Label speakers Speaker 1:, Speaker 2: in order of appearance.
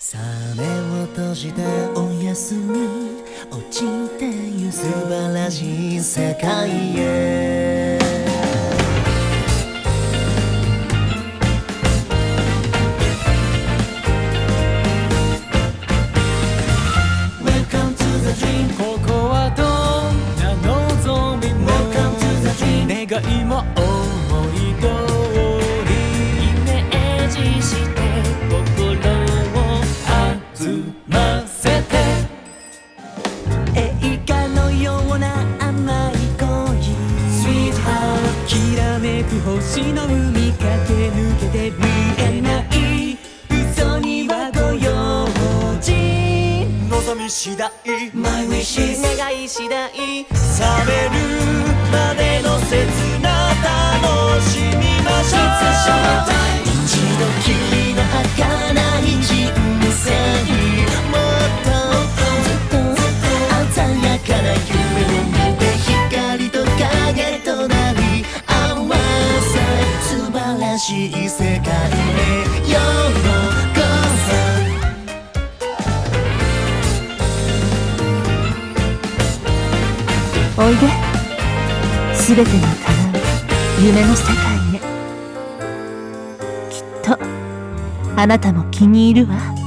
Speaker 1: さあ目を閉じておやすみ。落ちてゆ素晴らしい世界へ。
Speaker 2: めく星の海駆け抜けて見えない嘘にはご用心。
Speaker 1: 望み次第。
Speaker 2: My wishes 願い。次第
Speaker 1: 冷めるまでの切なしい世界へ。ようこそ
Speaker 3: おいで。全てが叶う夢の世界へ。きっとあなたも気に入るわ。